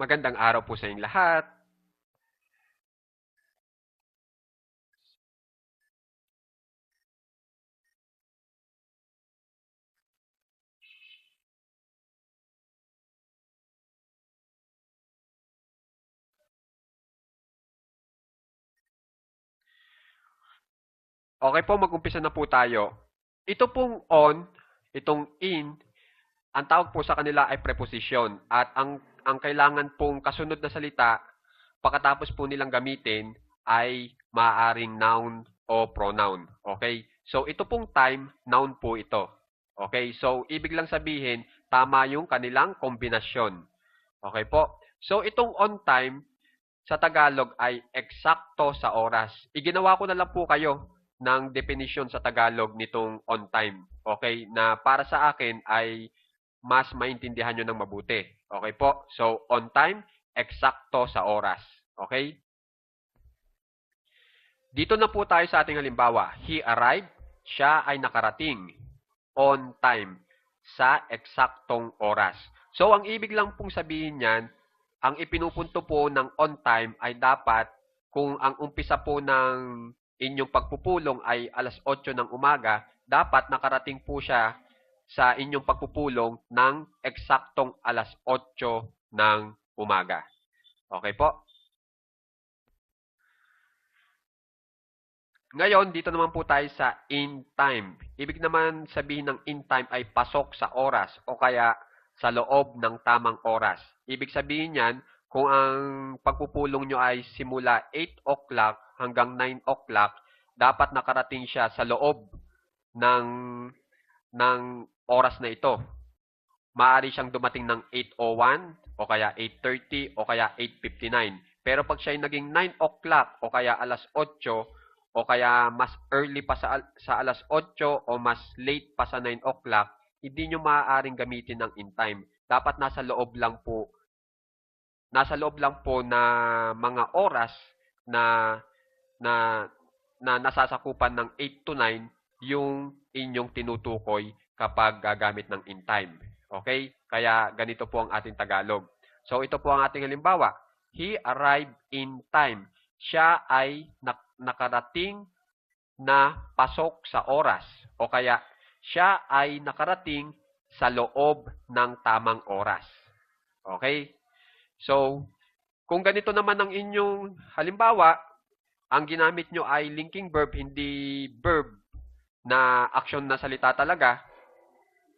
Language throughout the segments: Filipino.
Magandang araw po sa inyong lahat. Okay po, mag-umpisa na po tayo. Ito pong on, itong in, ang tawag po sa kanila ay preposition. At ang, ang kailangan pong kasunod na salita, pagkatapos po nilang gamitin, ay maaaring noun o pronoun. Okay? So, ito pong time, noun po ito. Okay? So, ibig lang sabihin, tama yung kanilang kombinasyon. Okay po? So, itong on time, sa Tagalog ay eksakto sa oras. Iginawa ko na lang po kayo ng definition sa Tagalog nitong on time. Okay? Na para sa akin ay mas maintindihan nyo ng mabuti. Okay po? So, on time, eksakto sa oras. Okay? Dito na po tayo sa ating halimbawa. He arrived, siya ay nakarating on time sa eksaktong oras. So, ang ibig lang pong sabihin niyan, ang ipinupunto po ng on time ay dapat kung ang umpisa po ng inyong pagpupulong ay alas 8 ng umaga, dapat nakarating po siya sa inyong pagpupulong ng eksaktong alas 8 ng umaga. Okay po? Ngayon, dito naman po tayo sa in time. Ibig naman sabihin ng in time ay pasok sa oras o kaya sa loob ng tamang oras. Ibig sabihin niyan, kung ang pagpupulong nyo ay simula 8 o'clock hanggang 9 o'clock, dapat nakarating siya sa loob ng, ng oras na ito. Maaari siyang dumating ng 8.01 o kaya 8.30 o kaya 8.59. Pero pag siya ay naging 9 o'clock o kaya alas 8 o kaya mas early pa sa, sa alas 8 o mas late pa sa 9 o'clock, hindi nyo maaaring gamitin ng in time. Dapat nasa loob lang po nasa loob lang po na mga oras na na na nasasakupan ng 8 to 9 yung inyong tinutukoy kapag gagamit ng in time. Okay? Kaya ganito po ang ating Tagalog. So ito po ang ating halimbawa. He arrived in time. Siya ay nakarating na pasok sa oras o kaya siya ay nakarating sa loob ng tamang oras. Okay? So, kung ganito naman ang inyong halimbawa, ang ginamit nyo ay linking verb, hindi verb na action na salita talaga.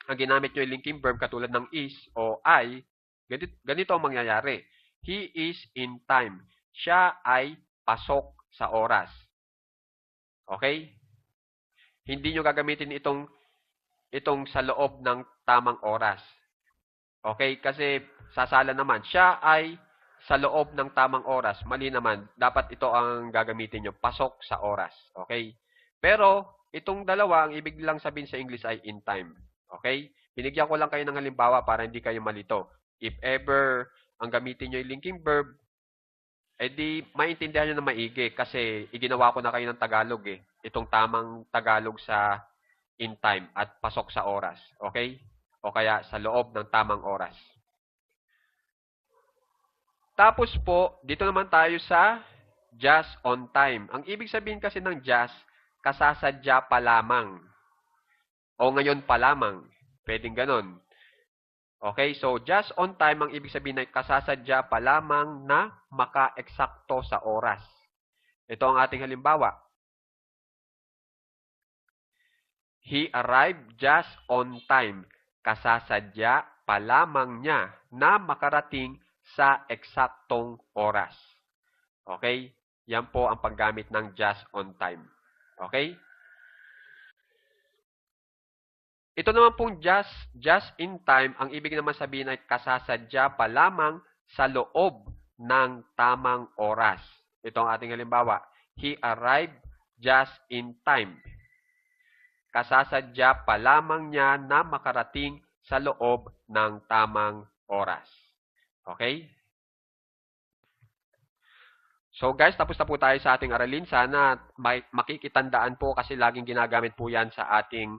Ang ginamit nyo ay linking verb katulad ng is o I, ganito, ganito ang mangyayari. He is in time. Siya ay pasok sa oras. Okay? Hindi nyo gagamitin itong itong sa loob ng tamang oras. Okay? Kasi sasala naman. Siya ay sa loob ng tamang oras. Mali naman. Dapat ito ang gagamitin nyo. Pasok sa oras. Okay? Pero, itong dalawa, ang ibig lang sabihin sa English ay in time. Okay? Binigyan ko lang kayo ng halimbawa para hindi kayo malito. If ever ang gamitin nyo yung linking verb, edi maintindihan nyo na maigi kasi iginawa ko na kayo ng Tagalog eh. Itong tamang Tagalog sa in time at pasok sa oras. Okay? O kaya sa loob ng tamang oras. Tapos po, dito naman tayo sa just on time. Ang ibig sabihin kasi ng just, kasasadya pa lamang. O ngayon pa lamang. Pwedeng ganon. Okay, so just on time, ang ibig sabihin ay kasasadya pa lamang na maka-eksakto sa oras. Ito ang ating halimbawa. He arrived just on time. Kasasadya pa lamang niya na makarating sa eksaktong oras. Okay? Yan po ang paggamit ng just on time. Okay? Ito naman pong just, just in time, ang ibig naman sabihin ay kasasadya pa lamang sa loob ng tamang oras. Ito ang ating halimbawa. He arrived just in time. Kasasadya pa lamang niya na makarating sa loob ng tamang oras. Okay? So guys, tapos na po tayo sa ating aralin. Sana makikitandaan po kasi laging ginagamit po yan sa ating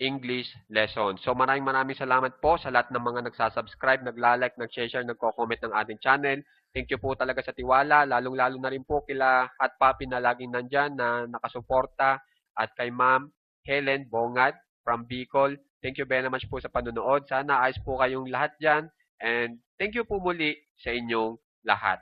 English lesson. So maraming maraming salamat po sa lahat ng mga nagsasubscribe, nagla-like, nag-share, nagko-comment ng ating channel. Thank you po talaga sa tiwala, lalong-lalo na rin po kila Hot Papi na laging nandyan na nakasuporta at kay Ma'am Helen Bongad from Bicol. Thank you very much po sa panonood. Sana ayos po kayong lahat dyan and thank you po muli sa inyong lahat.